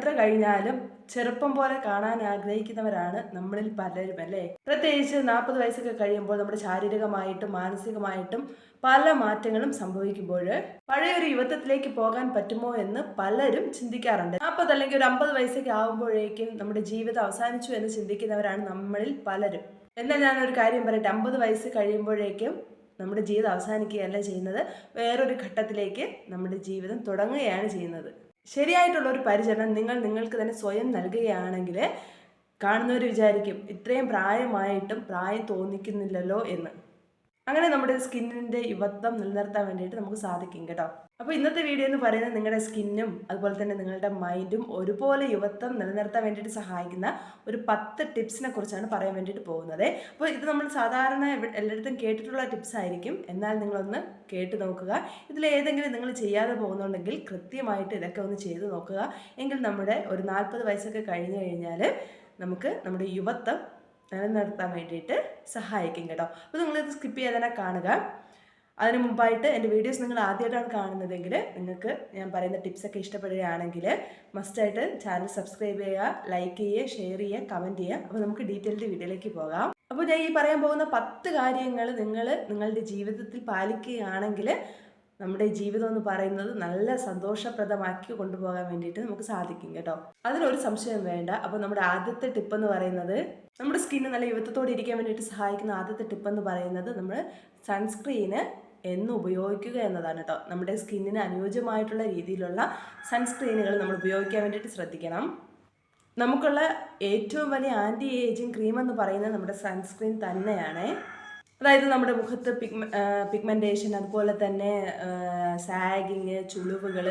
എത്ര കഴിഞ്ഞാലും ചെറുപ്പം പോലെ കാണാൻ ആഗ്രഹിക്കുന്നവരാണ് നമ്മളിൽ പലരും അല്ലേ? പ്രത്യേകിച്ച് നാൽപ്പത് വയസ്സൊക്കെ കഴിയുമ്പോൾ നമ്മുടെ ശാരീരികമായിട്ടും മാനസികമായിട്ടും പല മാറ്റങ്ങളും സംഭവിക്കുമ്പോൾ പഴയൊരു യുവത്വത്തിലേക്ക് പോകാൻ പറ്റുമോ എന്ന് പലരും ചിന്തിക്കാറുണ്ട്. നാൽപ്പത് അല്ലെങ്കിൽ ഒരു അമ്പത് വയസ്സൊക്കെ ആകുമ്പോഴേക്കും നമ്മുടെ ജീവിതം അവസാനിച്ചു എന്ന് ചിന്തിക്കുന്നവരാണ് നമ്മളിൽ പലരും. എന്നാൽ ഞാനൊരു കാര്യം പറയട്ടെ അമ്പത് വയസ്സ് കഴിയുമ്പോഴേക്കും നമ്മുടെ ജീവിതം അവസാനിക്കുകയല്ല ചെയ്യുന്നത് വേറൊരു ഘട്ടത്തിലേക്ക് നമ്മുടെ ജീവിതം തുടങ്ങുകയാണ് ചെയ്യുന്നത്. ശരിയായിട്ടുള്ള ഒരു പരിചരണം നിങ്ങൾ നിങ്ങൾക്ക് തന്നെ സ്വയം നൽകുകയാണെങ്കിൽ കാണുന്നവർ വിചാരിക്കും ഇത്രയും പ്രായമായിട്ടും പ്രായം തോന്നിക്കുന്നില്ലല്ലോ എന്ന്. അങ്ങനെ നമ്മുടെ സ്കിന്നിന്റെ യുവത്വം നിലനിർത്താൻ വേണ്ടിയിട്ട് നമുക്ക് സാധിക്കും കേട്ടോ. അപ്പോൾ ഇന്നത്തെ വീഡിയോ എന്ന് പറയുന്നത് നിങ്ങളുടെ സ്കിന്നും അതുപോലെ തന്നെ നിങ്ങളുടെ മൈൻഡും ഒരുപോലെ യുവത്വം നിലനിർത്താൻ വേണ്ടിയിട്ട് സഹായിക്കുന്ന ഒരു പത്ത് ടിപ്സിനെ കുറിച്ചാണ് പറയാൻ വേണ്ടിയിട്ട് പോകുന്നത്. അപ്പോൾ ഇത് നമ്മൾ സാധാരണ എല്ലായിടത്തും കേട്ടിട്ടുള്ള ടിപ്സ് ആയിരിക്കും. എന്നാൽ നിങ്ങളൊന്ന് കേട്ട് നോക്കുക. ഇതിൽ ഏതെങ്കിലും നിങ്ങൾ ചെയ്യാതെ പോകുന്നുണ്ടെങ്കിൽ കൃത്യമായിട്ട് ഇതൊക്കെ ഒന്ന് ചെയ്ത് നോക്കുക. എങ്കിൽ നമ്മുടെ ഒരു നാൽപ്പത് വയസ്സൊക്കെ കഴിഞ്ഞു കഴിഞ്ഞാൽ നമുക്ക് നമ്മുടെ യുവത്വം നിലനിർത്താൻ വേണ്ടിയിട്ട് സഹായിക്കും കേട്ടോ. അപ്പോൾ നിങ്ങളിത് സ്കിപ്പ് ചെയ്യാതെ കാണുക. അതിന് മുമ്പായിട്ട് എന്റെ വീഡിയോസ് നിങ്ങൾ ആദ്യമായിട്ടാണ് കാണുന്നതെങ്കിൽ നിങ്ങൾക്ക് ഞാൻ പറയുന്ന ടിപ്സൊക്കെ ഇഷ്ടപ്പെടുകയാണെങ്കിൽ മസ്റ്റായിട്ട് ചാനൽ സബ്സ്ക്രൈബ് ചെയ്യുക ലൈക്ക് ചെയ്യുക ഷെയർ ചെയ്യുക കമന്റ് ചെയ്യുക. അപ്പോൾ നമുക്ക് ഡീറ്റെയിൽഡ് വീഡിയോയിലേക്ക് പോകാം. അപ്പോൾ ഞാൻ ഈ പറയാൻ പോകുന്ന പത്ത് കാര്യങ്ങൾ നിങ്ങൾ നിങ്ങളുടെ ജീവിതത്തിൽ പാലിക്കുകയാണെങ്കിൽ നമ്മുടെ ജീവിതം എന്ന് പറയുന്നത് നല്ല സന്തോഷപ്രദമാക്കി കൊണ്ടുപോകാൻ വേണ്ടിയിട്ട് നമുക്ക് സാധിക്കും കേട്ടോ. അതിലൊരു സംശയം വേണ്ട. അപ്പോൾ നമ്മുടെ ആദ്യത്തെ ടിപ്പ് എന്ന് പറയുന്നത് നമ്മുടെ സ്കിന്ന് നല്ല യുവത്വത്തോടെ ഇരിക്കാൻ വേണ്ടിയിട്ട് സഹായിക്കുന്ന ആദ്യത്തെ ടിപ്പ് എന്ന് പറയുന്നത് നമ്മൾ സൺസ്ക്രീന് എന്ന് ഉപയോഗിക്കുക എന്നതാണ് കേട്ടോ നമ്മുടെ സ്കിന്നിന് അനുയോജ്യമായിട്ടുള്ള രീതിയിലുള്ള സൺസ്ക്രീനുകൾ നമ്മൾ ഉപയോഗിക്കാൻ വേണ്ടിയിട്ട് ശ്രദ്ധിക്കണം. നമുക്കുള്ള ഏറ്റവും വലിയ ആന്റി ഏജിങ് ക്രീം എന്ന് പറയുന്നത് നമ്മുടെ സൺസ്ക്രീൻ തന്നെയാണ്. അതായത് നമ്മുടെ മുഖത്ത് പിഗ്മ പിഗ്മെന്റേഷൻ അതുപോലെ തന്നെ സാഗിങ് ചുളിവുകൾ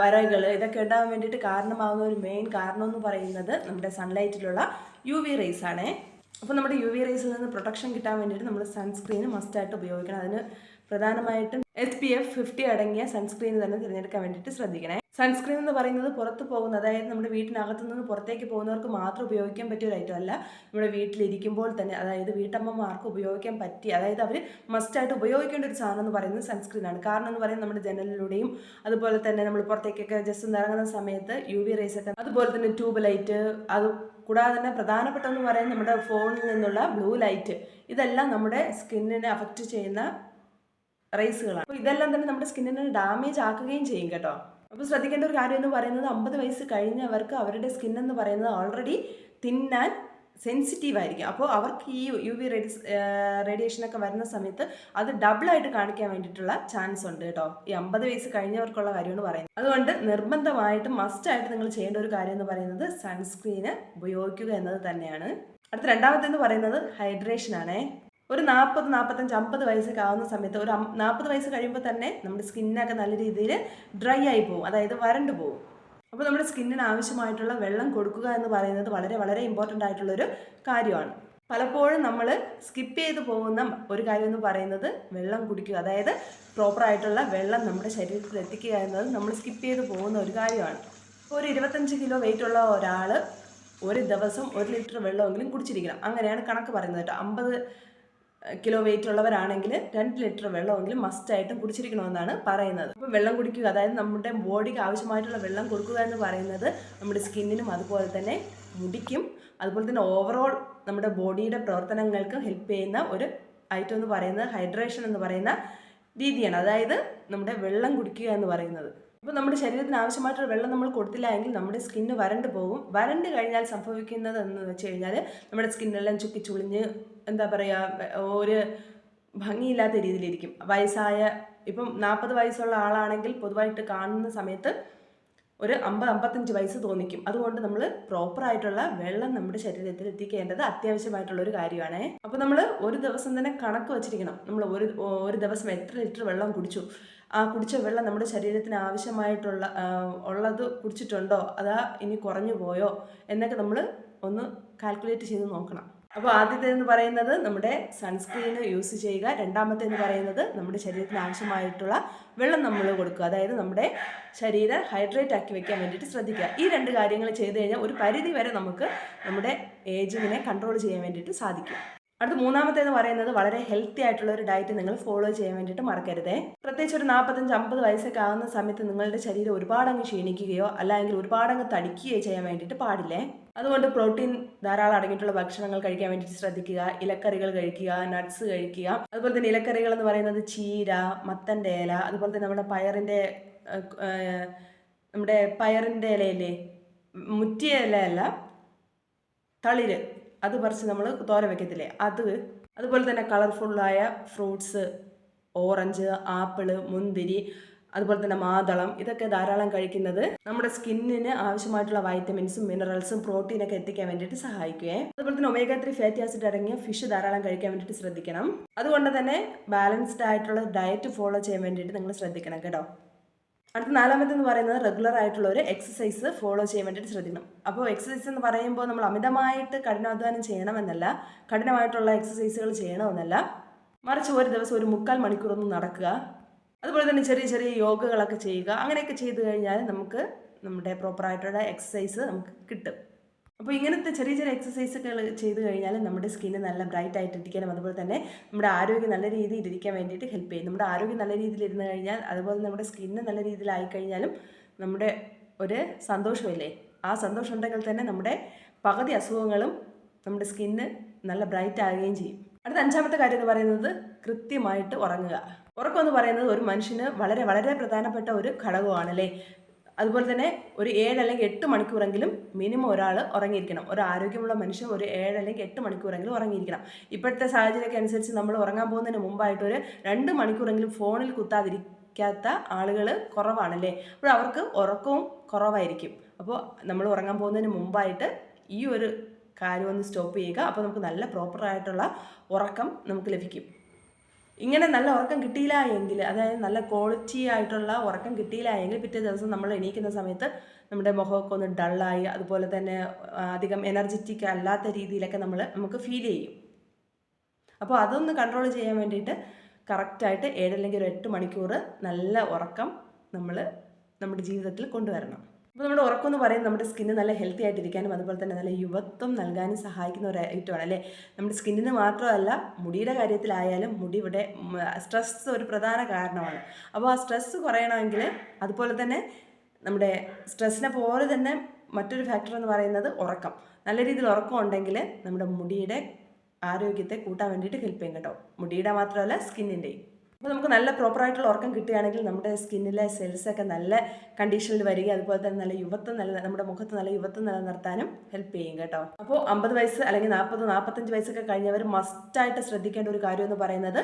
വരകൾ ഇതൊക്കെ ഉണ്ടാകാൻ വേണ്ടിയിട്ട് കാരണമാകുന്ന ഒരു മെയിൻ കാരണം എന്ന് പറയുന്നത് നമ്മുടെ സൺലൈറ്റിലുള്ള യു വി റേസ് ആണ്. അപ്പോൾ നമ്മുടെ യു വി റേസിൽ നിന്ന് പ്രൊട്ടക്ഷൻ കിട്ടാൻ വേണ്ടിയിട്ട് നമ്മൾ സൺസ്ക്രീൻ മസ്റ്റായിട്ട് ഉപയോഗിക്കണം. അതിന് പ്രധാനമായിട്ടും എസ് പി എഫ് ഫിഫ്റ്റി അടങ്ങിയ സൺസ്ക്രീൻ തന്നെ തിരഞ്ഞെടുക്കാൻ വേണ്ടിയിട്ട് ശ്രദ്ധിക്കണേ. സൺസ്ക്രീൻ എന്ന് പറയുന്നത് പുറത്ത് പോകുന്ന അതായത് നമ്മുടെ വീട്ടിനകത്തു നിന്ന് പുറത്തേക്ക് പോകുന്നവർക്ക് മാത്രം ഉപയോഗിക്കാൻ പറ്റിയ ഒരു ഐറ്റം അല്ല. നമ്മുടെ വീട്ടിലിരിക്കുമ്പോൾ തന്നെ അതായത് വീട്ടമ്മമാർക്ക് ഉപയോഗിക്കാൻ പറ്റിയ അതായത് അവർ മസ്റ്റായിട്ട് ഉപയോഗിക്കേണ്ട ഒരു സാധനം എന്ന് പറയുന്നത് സൺസ്ക്രീനാണ് കാരണം എന്ന് പറയുന്നത് നമ്മുടെ ജനലിലൂടെയും അതുപോലെ തന്നെ നമ്മൾ പുറത്തേക്കൊക്കെ ജസ്റ്റ് ഒന്ന് ഇറങ്ങുന്ന സമയത്ത് യു വി റേസ് ഒക്കെ അതുപോലെ തന്നെ ട്യൂബ് ലൈറ്റ് അത് കൂടാതെ തന്നെ പ്രധാനപ്പെട്ടതെന്ന് പറയുന്നത് നമ്മുടെ ഫോണിൽ നിന്നുള്ള ബ്ലൂ ലൈറ്റ് ഇതെല്ലാം നമ്മുടെ സ്കിന്നിനെ അഫക്റ്റ് ചെയ്യുന്ന റേസുകളാണ് അപ്പോൾ ഇതെല്ലാം തന്നെ നമ്മുടെ സ്കിന്നിനെ ഡാമേജ് ആക്കുകയും ചെയ്യും കേട്ടോ. അപ്പോൾ ശ്രദ്ധിക്കേണ്ട ഒരു കാര്യം എന്ന് പറയുന്നത് അമ്പത് വയസ്സ് കഴിഞ്ഞവർക്ക് അവരുടെ സ്കിൻ എന്ന് പറയുന്നത് ഓൾറെഡി തിൻ ആൻഡ് സെൻസിറ്റീവ് ആയിരിക്കും. അപ്പോൾ അവർക്ക് ഈ യു വി റേഡിസ് റേഡിയേഷനൊക്കെ വരുന്ന സമയത്ത് അത് ഡബിളായിട്ട് കാണിക്കാൻ വേണ്ടിയിട്ടുള്ള ചാൻസ് ഉണ്ട് കേട്ടോ. ഈ അമ്പത് വയസ്സ് കഴിഞ്ഞവർക്കുള്ള കാര്യമാണ് പറയുന്നത്. അതുകൊണ്ട് നിർബന്ധമായിട്ടും മസ്റ്റായിട്ട് നിങ്ങൾ ചെയ്യേണ്ട ഒരു കാര്യം എന്ന് പറയുന്നത് സൺസ്ക്രീന് ഉപയോഗിക്കുക എന്നത് തന്നെയാണ്. അടുത്ത രണ്ടാമത്തെ എന്ന് പറയുന്നത് ഹൈഡ്രേഷൻ ആണേ. ഒരു നാൽപ്പത് നാൽപ്പത്തഞ്ച് അമ്പത് വയസ്സൊക്കെ ആവുന്ന സമയത്ത് ഒരു നാൽപ്പത് വയസ്സ് കഴിയുമ്പോൾ തന്നെ നമ്മുടെ സ്കിന്നൊക്കെ നല്ല രീതിയിൽ ഡ്രൈ ആയി പോകും. അതായത് വരണ്ടു പോകും. അപ്പോൾ നമ്മുടെ സ്കിന്നിന് ആവശ്യമായിട്ടുള്ള വെള്ളം കൊടുക്കുക എന്ന് പറയുന്നത് വളരെ വളരെ ഇമ്പോർട്ടന്റ് ആയിട്ടുള്ളൊരു കാര്യമാണ്. പലപ്പോഴും നമ്മൾ സ്കിപ്പ് ചെയ്ത് പോകുന്ന ഒരു കാര്യം എന്ന് പറയുന്നത് വെള്ളം കുടിക്കുക. അതായത് പ്രോപ്പറായിട്ടുള്ള വെള്ളം നമ്മുടെ ശരീരത്തിൽ എത്തിക്കുക എന്നത് നമ്മൾ സ്കിപ്പ് ചെയ്ത് പോകുന്ന ഒരു കാര്യമാണ്. ഇപ്പോൾ ഒരു ഇരുപത്തഞ്ച് കിലോ വെയിറ്റ് ഉള്ള ഒരാൾ ഒരു ദിവസം ഒരു ലിറ്റർ വെള്ളമെങ്കിലും കുടിച്ചിരിക്കണം. അങ്ങനെയാണ് കണക്ക് പറയുന്നത് കേട്ടോ. അമ്പത് കിലോ വെയിറ്റ് ഉള്ളവരാണെങ്കിൽ രണ്ട് ലിറ്റർ വെള്ളമെങ്കിലും മസ്റ്റായിട്ടും കുടിച്ചിരിക്കണമെന്നാണ് പറയുന്നത്. അപ്പോൾ വെള്ളം കുടിക്കുക അതായത് നമ്മുടെ ബോഡിക്ക് ആവശ്യമായിട്ടുള്ള വെള്ളം കൊടുക്കുക എന്ന് പറയുന്നത് നമ്മുടെ സ്കിന്നിനും അതുപോലെ തന്നെ മുടിക്കും അതുപോലെ തന്നെ ഓവറോൾ നമ്മുടെ ബോഡിയുടെ പ്രവർത്തനങ്ങൾക്ക് ഹെൽപ്പ് ചെയ്യുന്ന ഒരു ഐറ്റം എന്ന് പറയുന്നത് ഹൈഡ്രേഷൻ എന്ന് പറയുന്ന രീതിയാണ്. അതായത് നമ്മുടെ വെള്ളം കുടിക്കുക എന്ന് പറയുന്നത്. അപ്പോൾ നമ്മുടെ ശരീരത്തിന് ആവശ്യമായിട്ടുള്ള വെള്ളം നമ്മൾ കൊടുത്തില്ല എങ്കിൽ നമ്മുടെ സ്കിന്ന് വരണ്ട് പോകും. വരണ്ട് കഴിഞ്ഞാൽ സംഭവിക്കുന്നത് എന്ന് വെച്ച് കഴിഞ്ഞാൽ നമ്മുടെ സ്കിന്നെല്ലാം ചുക്കി ചുളിഞ്ഞ് എന്താ പറയുക ഒരു ഭംഗിയില്ലാത്ത രീതിയിലിരിക്കും. വയസ്സായ ഇപ്പം നാൽപ്പത് വയസ്സുള്ള ആളാണെങ്കിൽ പൊതുവായിട്ട് കാണുന്ന സമയത്ത് ഒരു അമ്പത് അമ്പത്തഞ്ച് വയസ്സ് തോന്നിക്കും. അതുകൊണ്ട് നമ്മൾ പ്രോപ്പറായിട്ടുള്ള വെള്ളം നമ്മുടെ ശരീരത്തിൽ എത്തിക്കേണ്ടത് അത്യാവശ്യമായിട്ടുള്ള ഒരു കാര്യമാണ്. അപ്പോൾ നമ്മൾ ഒരു ദിവസം തന്നെ കണക്ക് വെച്ചിരിക്കണം. നമ്മൾ ഒരു ഒരു ദിവസം എത്ര ലിറ്റർ വെള്ളം കുടിച്ചു? ആ കുടിച്ച വെള്ളം നമ്മുടെ ശരീരത്തിന് ആവശ്യമായിട്ടുള്ള ഉള്ളത് കുടിച്ചിട്ടുണ്ടോ? അതാ ഇനി കുറഞ്ഞു പോയോ? എന്നൊക്കെ നമ്മൾ ഒന്ന് കാൽക്കുലേറ്റ് ചെയ്ത് നോക്കണം. അപ്പോൾ ആദ്യത്തെ എന്ന് പറയുന്നത് നമ്മുടെ സൺസ്ക്രീൻ യൂസ് ചെയ്യുക. രണ്ടാമത്തെ എന്ന് പറയുന്നത് നമ്മുടെ ശരീരത്തിന് ആവശ്യമായിട്ടുള്ള വെള്ളം നമ്മൾ കൊടുക്കുക. അതായത് നമ്മുടെ ശരീരം ഹൈഡ്രേറ്റ് ആക്കി വെക്കാൻ വേണ്ടിയിട്ട് ശ്രദ്ധിക്കുക. ഈ രണ്ട് കാര്യങ്ങൾ ചെയ്തു കഴിഞ്ഞാൽ ഒരു പരിധി വരെ നമുക്ക് നമ്മുടെ ഏജിങ്ങിനെ കൺട്രോൾ ചെയ്യാൻ വേണ്ടിയിട്ട് സാധിക്കും. അടുത്ത മൂന്നാമത്തേന്ന് പറയുന്നത് വളരെ ഹെൽത്തി ആയിട്ടുള്ള ഒരു ഡയറ്റ് നിങ്ങൾ ഫോളോ ചെയ്യാൻ വേണ്ടിയിട്ട് മറക്കരുതേ. പ്രത്യേകിച്ച് ഒരു നാൽപ്പത്തഞ്ച് അമ്പത് വയസ്സൊക്കെ ആകുന്ന സമയത്ത് നിങ്ങളുടെ ശരീരം ഒരുപാട് അങ്ങ് ക്ഷീണിക്കുകയോ അല്ലെങ്കിൽ ഒരുപാട് അങ്ങ് തടിക്കുകയോ ചെയ്യാൻ വേണ്ടിയിട്ട് പാടില്ലേ? അതുകൊണ്ട് പ്രോട്ടീൻ ധാരാളം അടങ്ങിയിട്ടുള്ള ഭക്ഷണങ്ങൾ കഴിക്കാൻ വേണ്ടിയിട്ട് ശ്രദ്ധിക്കുക ഇലക്കറികൾ കഴിക്കുക നട്ട്സ് കഴിക്കുക. അതുപോലെ തന്നെ ഇലക്കറികൾ എന്ന് പറയുന്നത് ചീര മത്തന്റെ ഇല അതുപോലെ തന്നെ നമ്മുടെ പയറിന്റെ നമ്മുടെ പയറിന്റെ ഇലയില്ലേ? മുറ്റിയ ഇലയല്ല തളിര്. അത് പറിച്ച് നമ്മൾ തോര വെക്കത്തില്ലേ? അത് അതുപോലെ തന്നെ കളർഫുള്ളായ ഫ്രൂട്ട്സ് ഓറഞ്ച് ആപ്പിൾ മുന്തിരി അതുപോലെ തന്നെ മാതളം ഇതൊക്കെ ധാരാളം കഴിക്കുന്നത് നമ്മുടെ സ്കിന്നിന് ആവശ്യമായിട്ടുള്ള വൈറ്റമിൻസും മിനറൽസും പ്രോട്ടീനൊക്കെ എത്തിക്കാൻ വേണ്ടിയിട്ട് സഹായിക്കുകയെ അതുപോലെ തന്നെ ഒമേഗ ത്രീ ഫാറ്റി ആസിഡ് അടങ്ങിയ ഫിഷ് ധാരാളം കഴിക്കാൻ വേണ്ടിയിട്ട് ശ്രദ്ധിക്കണം. അതുകൊണ്ട് തന്നെ ബാലൻസ്ഡ് ആയിട്ടുള്ള ഡയറ്റ് ഫോളോ ചെയ്യാൻ വേണ്ടിയിട്ട് നിങ്ങൾ ശ്രദ്ധിക്കണം കേട്ടോ. അടുത്ത നാലാമത്തെന്ന് പറയുന്നത് റെഗുലർ ആയിട്ടുള്ള ഒരു എക്സസൈസ് ഫോളോ ചെയ്യാൻ വേണ്ടിയിട്ട് ശ്രദ്ധിക്കണം. അപ്പോൾ എക്സസൈസ് എന്ന് പറയുമ്പോൾ നമ്മൾ അമിതമായിട്ട് കഠിനാധ്വാനം ചെയ്യണമെന്നല്ല കഠിനമായിട്ടുള്ള എക്സസൈസുകൾ ചെയ്യണമെന്നല്ല. മറിച്ച് ഒരു ദിവസം ഒരു മുക്കാൽ മണിക്കൂറൊന്ന് നടക്കുക. അതുപോലെ തന്നെ ചെറിയ ചെറിയ യോഗകളൊക്കെ ചെയ്യുക. അങ്ങനെയൊക്കെ ചെയ്തു കഴിഞ്ഞാൽ നമുക്ക് നമ്മുടെ പ്രോപ്പറായിട്ടുള്ള എക്സസൈസ് നമുക്ക് കിട്ടും. അപ്പോൾ ഇങ്ങനത്തെ ചെറിയ ചെറിയ എക്സസൈസുകൾ ചെയ്തു കഴിഞ്ഞാൽ നമ്മുടെ സ്കിന്ന് നല്ല ബ്രൈറ്റ് ആയിട്ട് ഇരിക്കാനും അതുപോലെ തന്നെ നമ്മുടെ ആരോഗ്യം നല്ല രീതിയിൽ ഇരിക്കാൻ വേണ്ടിയിട്ട് ഹെൽപ്പ് ചെയ്യും. നമ്മുടെ ആരോഗ്യം നല്ല രീതിയിൽ ഇരുന്ന് കഴിഞ്ഞാൽ അതുപോലെ നമ്മുടെ സ്കിന്ന് നല്ല രീതിയിലായി കഴിഞ്ഞാലും നമ്മുടെ ഒരു സന്തോഷമില്ലേ? ആ സന്തോഷം ഉണ്ടെങ്കിൽ തന്നെ നമ്മുടെ പകുതി അസുഖങ്ങളും നമ്മുടെ സ്കിന്ന് നല്ല ബ്രൈറ്റ് ആകുകയും ചെയ്യും. അടുത്ത അഞ്ചാമത്തെ കാര്യം എന്ന് പറയുന്നത് കൃത്യമായിട്ട് ഉറങ്ങുക. ഉറക്കം എന്ന് പറയുന്നത് ഒരു മനുഷ്യന് വളരെ വളരെ പ്രധാനപ്പെട്ട ഒരു ഘടകമാണല്ലേ അതുപോലെ തന്നെ ഒരു ഏഴ് അല്ലെങ്കിൽ എട്ട് മണിക്കൂറെങ്കിലും മിനിമം ഒരാൾ ഉറങ്ങിയിരിക്കണം. ഒരു ആരോഗ്യമുള്ള മനുഷ്യൻ ഒരു ഏഴ് അല്ലെങ്കിൽ എട്ട് മണിക്കൂറെങ്കിലും ഉറങ്ങിയിരിക്കണം. ഇപ്പോഴത്തെ സാഹചര്യമൊക്കെ അനുസരിച്ച് നമ്മൾ ഉറങ്ങാൻ പോകുന്നതിന് മുമ്പായിട്ട് ഒരു രണ്ട് മണിക്കൂറെങ്കിലും ഫോണിൽ കുത്താതിരിക്കാത്ത ആളുകൾ കുറവാണല്ലേ? അപ്പോൾ അവർക്ക് ഉറക്കവും കുറവായിരിക്കും. അപ്പോൾ നമ്മൾ ഉറങ്ങാൻ പോകുന്നതിന് മുമ്പായിട്ട് ഈ ഒരു കാര്യം ഒന്ന് സ്റ്റോപ്പ് ചെയ്യുക. അപ്പോൾ നമുക്ക് നല്ല പ്രോപ്പറായിട്ടുള്ള ഉറക്കം നമുക്ക് ലഭിക്കും. ഇങ്ങനെ നല്ല ഉറക്കം കിട്ടിയില്ല എങ്കിൽ അതായത് നല്ല ക്വാളിറ്റി ആയിട്ടുള്ള ഉറക്കം കിട്ടിയില്ല എങ്കിൽ പിറ്റേ ദിവസം നമ്മൾ എണീക്കുന്ന സമയത്ത് നമ്മുടെ മുഖമൊക്കെ ഒന്ന് ഡള്ളായി അതുപോലെ തന്നെ അധികം എനർജറ്റിക് അല്ലാത്ത രീതിയിലൊക്കെ നമ്മൾ നമുക്ക് ഫീൽ ചെയ്യും. അപ്പോൾ അതൊന്ന് കൺട്രോൾ ചെയ്യാൻ വേണ്ടിയിട്ട് കറക്റ്റായിട്ട് ഏഴല്ലെങ്കിൽ ഒരു എട്ട് മണിക്കൂർ നല്ല ഉറക്കം നമ്മൾ നമ്മുടെ ജീവിതത്തിൽ കൊണ്ടുവരണം. അപ്പോൾ നമ്മുടെ ഉറക്കം എന്ന് പറയുന്നത് നമ്മുടെ സ്കിന്ന് നല്ല ഹെൽത്തി ആയിട്ടിരിക്കാനും അതുപോലെ തന്നെ നല്ല യുവത്വം നൽകാനും സഹായിക്കുന്ന ഒരു ഐറ്റമാണ് അല്ലേ? നമ്മുടെ സ്കിന്നിന് മാത്രമല്ല മുടിയുടെ കാര്യത്തിലായാലും മുടി ഇവിടെ സ്ട്രെസ് ഒരു പ്രധാന കാരണമാണ്. അപ്പോൾ ആ സ്ട്രെസ് കുറയണമെങ്കിൽ അതുപോലെ തന്നെ നമ്മുടെ സ്ട്രെസ്സിനെ പോലെ തന്നെ മറ്റൊരു ഫാക്ടർ എന്ന് പറയുന്നത് ഉറക്കം. നല്ല രീതിയിൽ ഉറക്കം ഉണ്ടെങ്കിൽ നമ്മുടെ മുടിയുടെ ആരോഗ്യത്തെ കൂട്ടാൻ വേണ്ടിയിട്ട് ഹെൽപ്പ് ചെയ്യും കേട്ടോ. മുടിയുടെ മാത്രമല്ല സ്കിന്നിന്റെയും. അപ്പോൾ നമുക്ക് നല്ല പ്രോപ്പറായിട്ടുള്ള ഉറക്കം കിട്ടുകയാണെങ്കിൽ നമ്മുടെ സ്കിന്നിലെ സെൽസൊക്കെ നല്ല കണ്ടീഷനിൽ വരിക അതുപോലെ തന്നെ നല്ല യുവത്വം നല്ല നമ്മുടെ മുഖത്ത് നല്ല യുവത്വം നിലനിർത്താനും ഹെൽപ്പ് ചെയ്യും കേട്ടോ. അപ്പോൾ അമ്പത് വയസ്സ് അല്ലെങ്കിൽ നാൽപ്പത് നാൽപ്പത്തഞ്ച് വയസ്സൊക്കെ കഴിഞ്ഞവർ മസ്റ്റായിട്ട് ശ്രദ്ധിക്കേണ്ട ഒരു കാര്യം എന്ന് പറയുന്നത്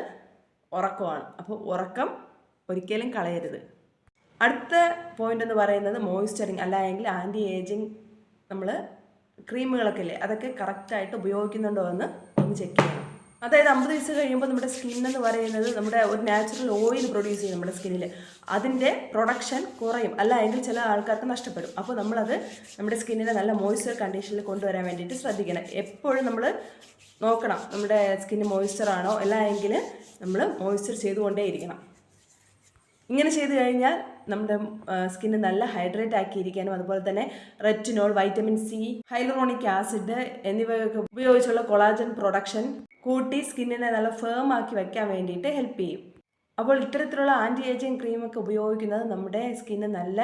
ഉറക്കമാണ്. അപ്പോൾ ഉറക്കം ഒരിക്കലും കളയരുത്. അടുത്ത പോയിന്റ് എന്ന് പറയുന്നത് മോയ്സ്ചറിങ് അല്ലെങ്കിൽ ആന്റി ഏജിങ് നമ്മൾ ക്രീമുകളൊക്കെ ഇല്ലേ അതൊക്കെ കറക്റ്റായിട്ട് ഉപയോഗിക്കുന്നുണ്ടോ എന്ന് ഒന്ന് ചെക്ക് ചെയ്യണം. അതായത് അമ്പത് വയസ്സ് കഴിയുമ്പോൾ നമ്മുടെ സ്കിൻ എന്ന് പറയുന്നത് നമ്മുടെ ഒരു നാച്ചുറൽ ഓയിൽ പ്രൊഡ്യൂസ് ചെയ്യും നമ്മുടെ സ്കിന്നിൽ അതിന്റെ പ്രൊഡക്ഷൻ കുറയും. അല്ല എങ്കിൽ ചില ആൾക്കാർക്ക് നഷ്ടപ്പെടും. അപ്പോൾ നമ്മളത് നമ്മുടെ സ്കിന്നിനെ നല്ല മോയ്സ്ചർ കണ്ടീഷനിൽ കൊണ്ടുവരാൻ വേണ്ടിയിട്ട് ശ്രദ്ധിക്കണം. എപ്പോഴും നമ്മൾ നോക്കണം. നമ്മുടെ സ്കിന്ന് മോയ്സ്ചർ ആണോ? അല്ല എങ്കിൽ നമ്മൾ മോയ്സ്ചർ ചെയ്തുകൊണ്ടേയിരിക്കണം. ഇങ്ങനെ ചെയ്തു കഴിഞ്ഞാൽ നമ്മുടെ സ്കിന്ന് നല്ല ഹൈഡ്രേറ്റ് ആക്കിയിരിക്കാനും അതുപോലെ തന്നെ retinol vitamin C hyaluronic acid എന്നിവയൊക്കെ ഉപയോഗിച്ചുള്ള കൊളാജൻ പ്രൊഡക്ഷൻ കൂട്ടി സ്കിന്നിനെ നല്ല ഫേം ആക്കി വയ്ക്കാൻ വേണ്ടിയിട്ട് ഹെൽപ്പ് ചെയ്യും. അപ്പോൾ ഇത്തരത്തിലുള്ള ആന്റി ഏജിങ് ക്രീമൊക്കെ ഉപയോഗിക്കുന്നത് നമ്മുടെ സ്കിന്ന് നല്ല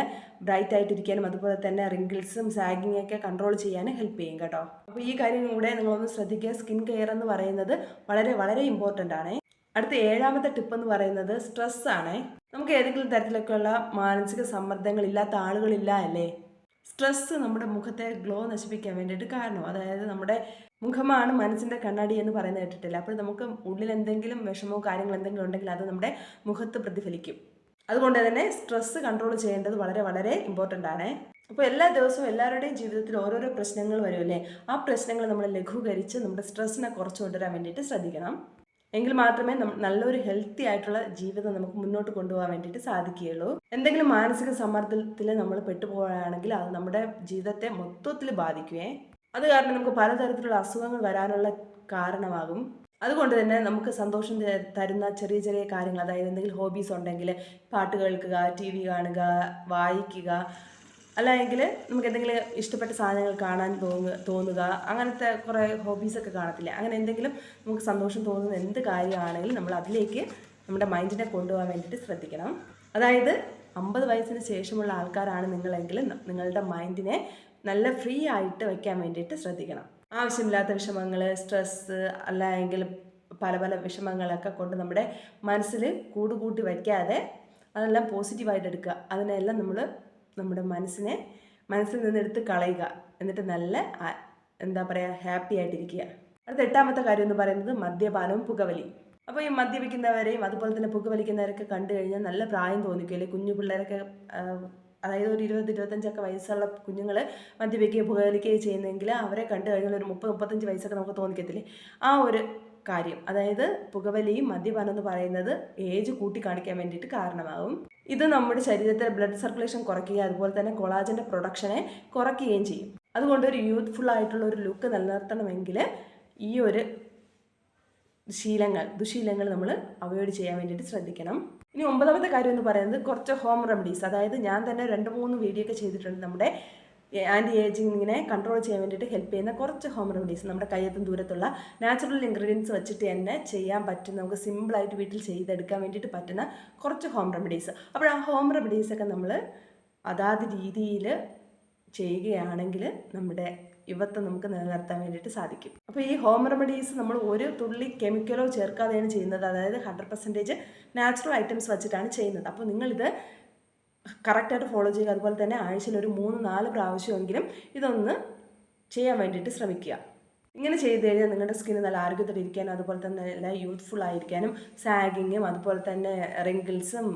ബ്രൈറ്റ് ആയിട്ടിരിക്കാനും അതുപോലെ തന്നെ റിങ്കിൾസും സാഗിങ് ഒക്കെ കൺട്രോൾ ചെയ്യാനും ഹെൽപ്പ് ചെയ്യും കേട്ടോ. അപ്പോൾ ഈ കാര്യം കൂടെ നിങ്ങളൊന്ന് ശ്രദ്ധിക്കുക. സ്കിൻ കെയർ എന്ന് പറയുന്നത് വളരെ വളരെ ഇമ്പോർട്ടന്റ് ആണ്. അടുത്ത ഏഴാമത്തെ ടിപ്പ് എന്ന് പറയുന്നത് സ്ട്രെസ് ആണ്. നമുക്ക് ഏതെങ്കിലും തരത്തിലൊക്കെയുള്ള മാനസിക സമ്മർദ്ദങ്ങൾ ഇല്ലാത്ത ആളുകളില്ല അല്ലേ? സ്ട്രെസ് നമ്മുടെ മുഖത്തെ ഗ്ലോ നശിപ്പിക്കാൻ വേണ്ടിയിട്ട് കാരണം. അതായത് നമ്മുടെ മുഖമാണ് മനസ്സിന്റെ കണ്ണാടി എന്ന് പറയുന്നത് കേട്ടിട്ടില്ല? അപ്പോൾ നമുക്ക് ഉള്ളിൽ എന്തെങ്കിലും വിഷമോ കാര്യങ്ങൾ എന്തെങ്കിലും ഉണ്ടെങ്കിൽ അത് നമ്മുടെ മുഖത്ത് പ്രതിഫലിക്കും. അതുകൊണ്ട് തന്നെ സ്ട്രെസ് കൺട്രോൾ ചെയ്യേണ്ടത് വളരെ വളരെ ഇമ്പോർട്ടന്റ് ആണ്. അപ്പോൾ എല്ലാ ദിവസവും എല്ലാവരുടെയും ജീവിതത്തിൽ ഓരോരോ പ്രശ്നങ്ങൾ വരുമല്ലേ ആ പ്രശ്നങ്ങൾ നമ്മൾ ലഘൂകരിച്ച് നമ്മുടെ സ്ട്രെസ്സിനെ കുറച്ച് കൊണ്ടുവരാൻ വേണ്ടിയിട്ട് ശ്രദ്ധിക്കണം. എങ്കിൽ മാത്രമേ നല്ലൊരു ഹെൽത്തി ആയിട്ടുള്ള ജീവിതം നമുക്ക് മുന്നോട്ട് കൊണ്ടുപോകാൻ വേണ്ടിയിട്ട് സാധിക്കുകയുള്ളൂ. എന്തെങ്കിലും മാനസിക സമ്മർദ്ദത്തിൽ നമ്മൾ പെട്ടുപോവുകയാണെങ്കിൽ അത് നമ്മുടെ ജീവിതത്തെ മൊത്തത്തിൽ ബാധിക്കുകയെ അത് കാരണം നമുക്ക് പലതരത്തിലുള്ള അസുഖങ്ങൾ വരാനുള്ള കാരണമാകും. അതുകൊണ്ട് തന്നെ നമുക്ക് സന്തോഷം തരുന്ന ചെറിയ ചെറിയ കാര്യങ്ങൾ അതായത് എന്തെങ്കിലും ഹോബീസ് ഉണ്ടെങ്കിൽ പാട്ട് കേൾക്കുക ടി വി കാണുക വായിക്കുക അല്ലെങ്കിൽ നമുക്ക് എന്തെങ്കിലും ഇഷ്ടപ്പെട്ട സാധനങ്ങൾ കാണാൻ തോന്നുക തോന്നുക അങ്ങനത്തെ കുറേ ഹോബീസൊക്കെ കാണത്തില്ല. അങ്ങനെ എന്തെങ്കിലും നമുക്ക് സന്തോഷം തോന്നുന്ന എന്ത് കാര്യമാണെങ്കിലും നമ്മൾ അതിലേക്ക് നമ്മുടെ മൈൻഡിനെ കൊണ്ടുപോകാൻ വേണ്ടിയിട്ട് ശ്രദ്ധിക്കണം. അതായത് അമ്പത് വയസ്സിന് ശേഷമുള്ള ആൾക്കാരാണ് നിങ്ങളെങ്കിൽ നിങ്ങളുടെ മൈൻഡിനെ നല്ല ഫ്രീ ആയിട്ട് വയ്ക്കാൻ വേണ്ടിയിട്ട് ശ്രദ്ധിക്കണം. ആവശ്യമില്ലാത്ത വിഷമങ്ങൾ സ്ട്രെസ്സ് അല്ലെങ്കിൽ പല പല വിഷമങ്ങളൊക്കെ കൊണ്ട് നമ്മുടെ മനസ്സിൽ കൂടുകൂട്ടി വയ്ക്കാതെ അതെല്ലാം പോസിറ്റീവായിട്ട് എടുക്കുക. അതിനെല്ലാം നമ്മൾ നമ്മുടെ മനസ്സിനെ മനസ്സിൽ നിന്ന് എടുത്ത് കളയുക. എന്നിട്ട് നല്ല എന്താ പറയുക ഹാപ്പി ആയിട്ടിരിക്കുക. അടുത്ത എട്ടാമത്തെ കാര്യം എന്ന് പറയുന്നത് മദ്യപാനവും പുകവലി. അപ്പോൾ ഈ മദ്യപിക്കുന്നവരെയും അതുപോലെ തന്നെ പുകവലിക്കുന്നവരൊക്കെ കണ്ടു കഴിഞ്ഞാൽ നല്ല പ്രായം തോന്നിക്കില്ലേ കുഞ്ഞു പിള്ളേരൊക്കെ അതായത് ഒരു ഇരുപത് ഇരുപത്തഞ്ചൊക്കെ വയസ്സുള്ള കുഞ്ഞുങ്ങൾ മദ്യപിക്കുകയും പുകവലിക്കുകയും ചെയ്യുന്നെങ്കിൽ അവരെ കണ്ടു കഴിഞ്ഞാൽ ഒരു മുപ്പത് മുപ്പത്തഞ്ച് വയസ്സൊക്കെ നമുക്ക് തോന്നിക്കത്തില്ലേ? ആ ഒരു കാര്യം. അതായത് പുകവലിയും മദ്യപാനം എന്ന് പറയുന്നത് ഏജ് കൂട്ടി കാണിക്കാൻ വേണ്ടിയിട്ട് കാരണമാകും. ഇത് നമ്മുടെ ശരീരത്തിൽ ബ്ലഡ് സർക്കുലേഷൻ കുറയ്ക്കുകയും അതുപോലെ തന്നെ കൊളാജന്റെ പ്രൊഡക്ഷനെ കുറയ്ക്കുകയും ചെയ്യും. അതുകൊണ്ട് ഒരു യൂത്ത്ഫുൾ ആയിട്ടുള്ള ഒരു ലുക്ക് നിലനിർത്തണമെങ്കിൽ ഈ ഒരു ശീലങ്ങൾ ദുശീലങ്ങൾ നമ്മൾ അവോയ്ഡ് ചെയ്യാൻ വേണ്ടിയിട്ട് ശ്രദ്ധിക്കണം. ഇനി ഒമ്പതാമത്തെ കാര്യം എന്ന് പറയുന്നത് കുറച്ച് ഹോം റെമഡീസ് അതായത് ഞാൻ തന്നെ രണ്ട് മൂന്ന് വീഡിയോ ഒക്കെ ചെയ്തിട്ടുണ്ട് നമ്മുടെ ആന്റി ഏജിങ്ങിനെ കൺട്രോൾ ചെയ്യാൻ വേണ്ടിയിട്ട് ഹെൽപ്പ് ചെയ്യുന്ന കുറച്ച് ഹോം റെമഡീസ് നമ്മുടെ കയ്യെത്തും ദൂരത്തുള്ള നാച്ചുറൽ ഇൻഗ്രീഡിയൻസ് വെച്ചിട്ട് തന്നെ ചെയ്യാൻ പറ്റുന്ന നമുക്ക് സിമ്പിളായിട്ട് വീട്ടിൽ ചെയ്തെടുക്കാൻ വേണ്ടിയിട്ട് പറ്റുന്ന കുറച്ച് ഹോം റെമഡീസ് അപ്പോൾ ആ ഹോം റെമഡീസൊക്കെ നമ്മൾ അതാത് രീതിയിൽ ചെയ്യുകയാണെങ്കിൽ നമ്മുടെ യുവത്വം നമുക്ക് നിലനിർത്താൻ വേണ്ടിയിട്ട് സാധിക്കും. അപ്പോൾ ഈ ഹോം റെമഡീസ് നമ്മൾ ഒരു തുള്ളി കെമിക്കലോ ചേർക്കാതെയാണ് ചെയ്യുന്നത്. അതായത് ഹൺഡ്രഡ് പെർസെന്റേജ് നാച്ചുറൽ ഐറ്റംസ് വെച്ചിട്ടാണ് ചെയ്യുന്നത്. അപ്പോൾ നിങ്ങളിത് കറക്റ്റായിട്ട് ഫോളോ ചെയ്യുക. അതുപോലെ തന്നെ ആഴ്ചയിൽ ഒരു മൂന്ന് നാല് പ്രാവശ്യമെങ്കിലും ഇതൊന്ന് ചെയ്യാൻ വേണ്ടിയിട്ട് ശ്രമിക്കുക. ഇങ്ങനെ ചെയ്ത് കഴിഞ്ഞാൽ നിങ്ങളുടെ സ്കിന്ന് നല്ല ആരോഗ്യത്തോടെ ഇരിക്കാനും അതുപോലെ തന്നെ നല്ല യൂത്ത്ഫുൾ ആയിരിക്കാനും സാഗിങ്ങും അതുപോലെ തന്നെ റിങ്കിൾസും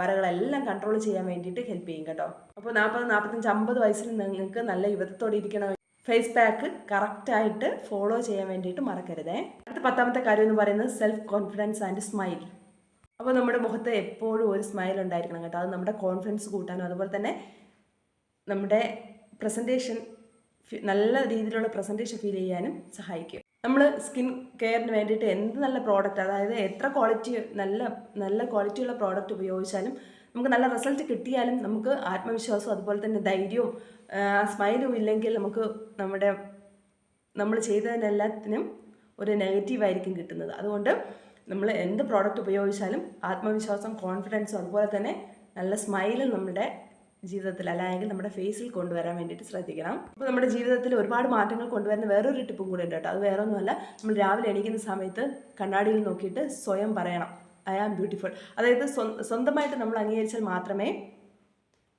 വരകളെല്ലാം കൺട്രോൾ ചെയ്യാൻ വേണ്ടിയിട്ട് ഹെൽപ്പ് ചെയ്യും കേട്ടോ. അപ്പോൾ നാൽപ്പത് നാൽപ്പത്തഞ്ച് അമ്പത് വയസ്സിൽ നിങ്ങൾക്ക് നല്ല യുവത്വത്തോടെ ഇരിക്കണം. ഫേസ് പാക്ക് കറക്റ്റായിട്ട് ഫോളോ ചെയ്യാൻ വേണ്ടിയിട്ട് മറക്കരുതേ. അടുത്ത പത്താമത്തെ കാര്യം എന്ന് പറയുന്നത് സെൽഫ് കോൺഫിഡൻസ് ആൻഡ് സ്മൈൽ അപ്പോൾ നമ്മുടെ മുഖത്ത് എപ്പോഴും ഒരു സ്മൈൽ ഉണ്ടായിരിക്കണം കേട്ടോ. അത് നമ്മുടെ കോൺഫിഡൻസ് കൂട്ടാനും അതുപോലെ തന്നെ നമ്മുടെ പ്രസന്റേഷൻ നല്ല രീതിയിലുള്ള പ്രസന്റേഷൻ ഫീൽ ചെയ്യാനും സഹായിക്കും. നമ്മൾ സ്കിൻ കെയറിന് വേണ്ടിയിട്ട് എന്ത് നല്ല പ്രോഡക്റ്റ് അതായത് എത്ര ക്വാളിറ്റി നല്ല നല്ല ക്വാളിറ്റിയുള്ള പ്രോഡക്റ്റ് ഉപയോഗിച്ചാലും നമുക്ക് നല്ല റിസൾട്ട് കിട്ടിയാലും നമുക്ക് ആത്മവിശ്വാസവും അതുപോലെ തന്നെ ധൈര്യവും സ്മൈലും ഇല്ലെങ്കിൽ നമുക്ക് നമ്മുടെ നമ്മൾ ചെയ്തതിനെല്ലാത്തിനും ഒരു നെഗറ്റീവായിരിക്കും കിട്ടുന്നത്. അതുകൊണ്ട് നമ്മൾ എന്ത് പ്രോഡക്റ്റ് ഉപയോഗിച്ചാലും ആത്മവിശ്വാസം കോൺഫിഡൻസും അതുപോലെ തന്നെ നല്ല സ്മൈലും നമ്മുടെ ജീവിതത്തിൽ അല്ലെങ്കിൽ നമ്മുടെ ഫേസിൽ കൊണ്ടുവരാൻ വേണ്ടിയിട്ട് ശ്രദ്ധിക്കണം. അപ്പോൾ നമ്മുടെ ജീവിതത്തിൽ ഒരുപാട് മാറ്റങ്ങൾ കൊണ്ടുവരുന്ന വേറൊരു ടിപ്പും കൂടെ ഉണ്ട് കേട്ടോ. അത് വേറെ ഒന്നുമല്ല നമ്മൾ രാവിലെ എണീക്കുന്ന സമയത്ത് കണ്ണാടിയിൽ നോക്കിയിട്ട് സ്വയം പറയണം. ഐ ആം ബ്യൂട്ടിഫുൾ അതായത് സ്വന്തമായിട്ട് നമ്മൾ അംഗീകരിച്ചാൽ മാത്രമേ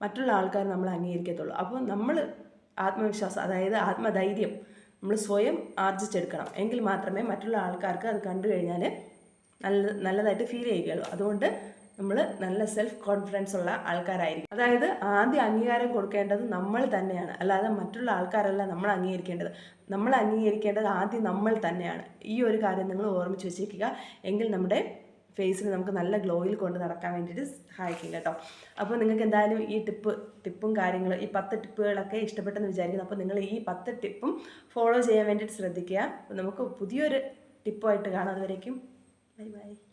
മറ്റുള്ള ആൾക്കാർ നമ്മൾ അംഗീകരിക്കത്തുള്ളൂ. അപ്പോൾ നമ്മൾ ആത്മവിശ്വാസം അതായത് ആത്മധൈര്യം നമ്മൾ സ്വയം ആർജിച്ചെടുക്കണം. എങ്കിൽ മാത്രമേ മറ്റുള്ള ആൾക്കാർക്ക് അത് കണ്ടു കഴിഞ്ഞാൽ നല്ല നല്ലതായിട്ട് ഫീൽ ചെയ്യുകയുള്ളൂ. അതുകൊണ്ട് നമ്മൾ നല്ല സെൽഫ് കോൺഫിഡൻസ് ഉള്ള ആൾക്കാരായിരിക്കും. അതായത് ആദ്യം അംഗീകാരം കൊടുക്കേണ്ടത് നമ്മൾ തന്നെയാണ്. അല്ലാതെ മറ്റുള്ള ആൾക്കാരല്ല നമ്മൾ അംഗീകരിക്കേണ്ടത്. നമ്മൾ അംഗീകരിക്കേണ്ടത് ആദ്യം നമ്മൾ തന്നെയാണ്. ഈ ഒരു കാര്യം നിങ്ങൾ ഓർമ്മിച്ച് വെച്ചേക്കുക എങ്കിൽ നമ്മുടെ ഫേസിന് നമുക്ക് നല്ല ഗ്ലോയിൽ കൊണ്ട് നടക്കാൻ വേണ്ടിയിട്ട് സഹായിക്കും കേട്ടോ. അപ്പോൾ നിങ്ങൾക്ക് എന്തായാലും ഈ ടിപ്പ് ടിപ്പും കാര്യങ്ങളും ഈ പത്ത് ടിപ്പുകളൊക്കെ ഇഷ്ടപ്പെട്ടെന്ന് വിചാരിക്കുന്നു. അപ്പോൾ നിങ്ങൾ ഈ പത്ത് ടിപ്പും ഫോളോ ചെയ്യാൻ വേണ്ടിയിട്ട് ശ്രദ്ധിക്കുക. നമുക്ക് പുതിയൊരു ടിപ്പുമായിട്ട് കാണാം. അതുവരേക്കും 拜拜。